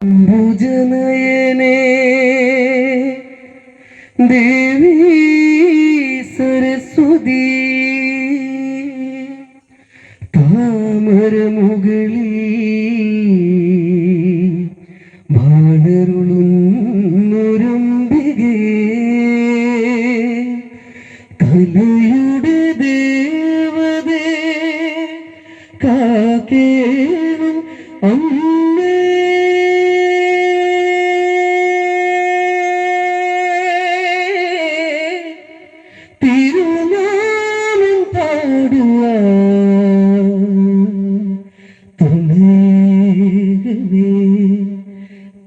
ഭുജനയനേ ദേവി സരസ്വതി താമരമുകളിൽ ഭാണരുളുന്നൊരംബികേ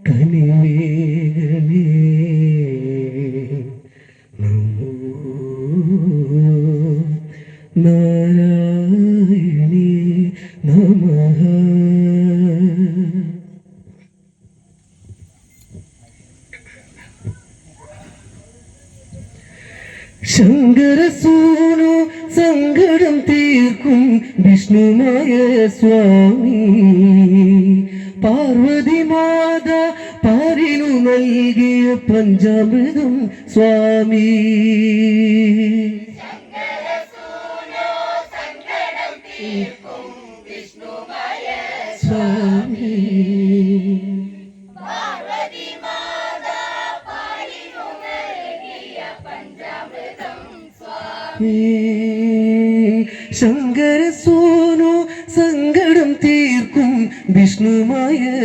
കനിവേകനേ നമോ നാരായണി നമഃ ശങ്കരസൂനു സങ്കടം തീർക്കും വിഷ്ണുമായ സ്വാമി. പാർവതി മാത പാരിനു നൽകിയ പഞ്ചാമൃതം സ്വാമി. സ്വാമി. ശങ്കരസോനു സങ്കടം തീർക്കും വിഷ്ണുമായ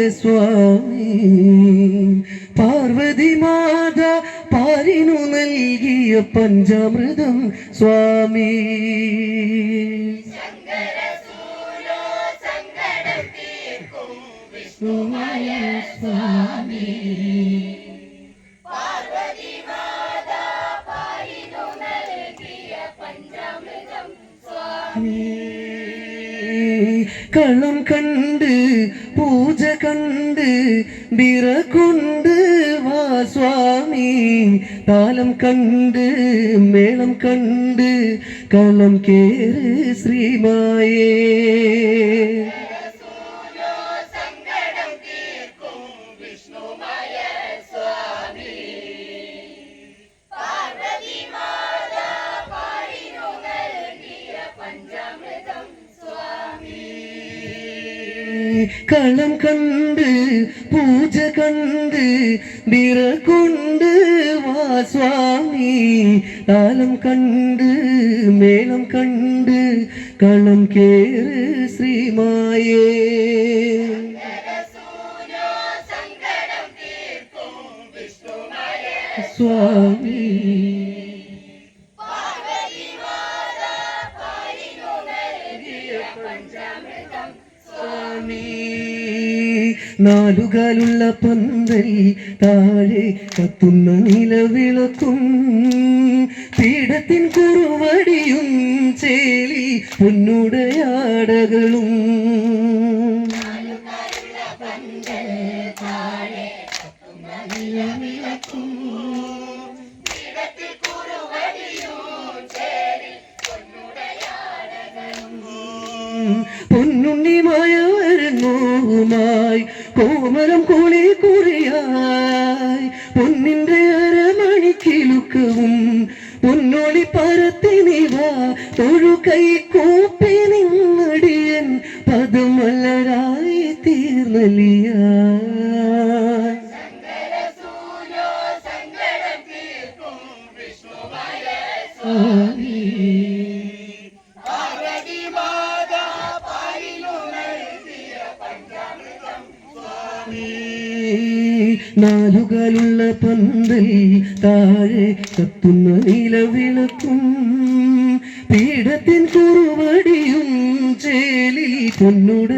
സ്വാമി. പാർവതി മാത പാരിനു നൽകിയ പഞ്ചാമൃതം സ്വാമി. സ്വാമി കളം കണ്ട് പൂജ കണ്ട് ബിറ കൊണ്ട് വാ സ്വാമി. താലം കണ്ട് മേളം കണ്ട് കളം കേറ് ശ്രീമായേ. കളം കണ്ട് പൂജ കണ്ട് വിറ കൊണ്ട് വാ സ്വാമി. താലം കണ്ട് മേളം കണ്ട് കളം കേറ് ശ്രീമായേ. സ്വാമി. നാലുകാലുള്ള പന്തൽ താഴെ കത്തുന്ന നിലവിളക്കും. പീഠത്തിൻ കുറുവടിയും ചേലി പൊന്നുടയാടകളും. കോമരം കോളി കുറിയായി. പൊന്നിന്റെ അരമണിക്കിലുക്കവും പൊന്നോളി പരത്തിനിവ തൊഴു കൈ കൂപ്പി നിന്നടിയൻ പദമലരായി തീർന്നലിയ. നാലുകാലുള്ള പന്തൽ താഴെ കത്തുന്ന നിലവിളക്കും. പീഠത്തിൻ കുറുവടിയും ചേലി പൊന്നുടയാടകളും.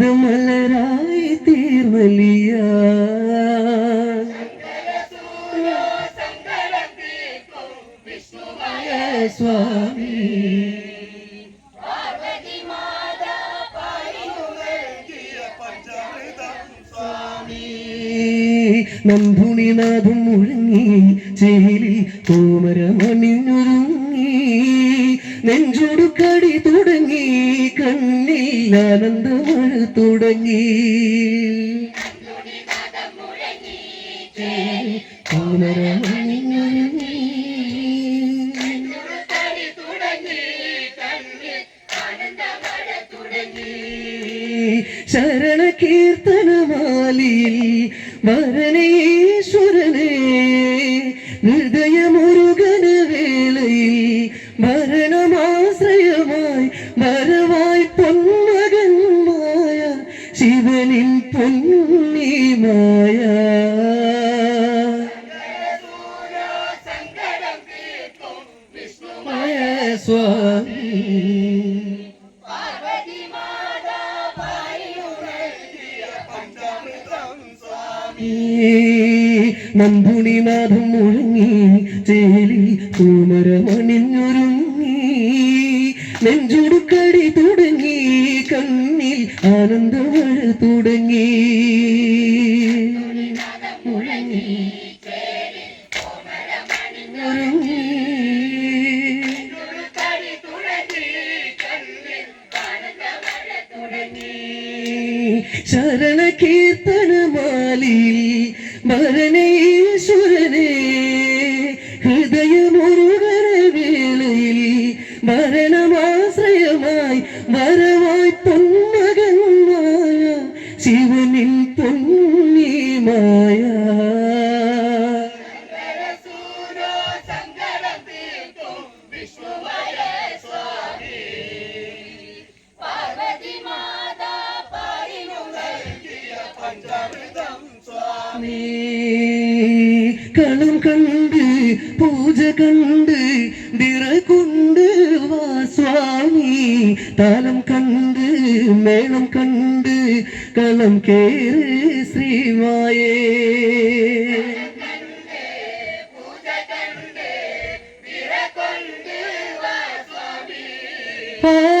പദമലരായി തീർന്നലിയ സ്വാമി. നമ്പുണിനാഥം മുഴങ്ങി ചേലി കോമരമണിഞ്ഞൊരുങ്ങി നെഞ്ചോടു കടി തുടങ്ങി കണ്ണിൽ ആനന്ദമഴ തുടങ്ങി. ശരണ കീർത്തനമാലിയിൽ വരണേശ്വരനെ ശിവനിൻ പൊന്നിമായ. സ്വാമി നമ്പുണിനാഥം മുഴങ്ങി ചേലി കുമരമണിഞ്ഞൊരുങ്ങി ആനന്ദമഴ തുടങ്ങി. ശരണ കീർത്തന കീർത്തനമാലിൽ ഭരണേശ്വരനെ വേളയിൽ ഭരണമാശ്രയമായി വരവായി പൊന്മകന്മായ நானே களம் கண்டு பூஜை கண்டு திற கொண்டு வா சுவாமி. தாளம் கண்டு மேளம் கண்டு களம் கேறு ஸ்ரீமாயே. Oh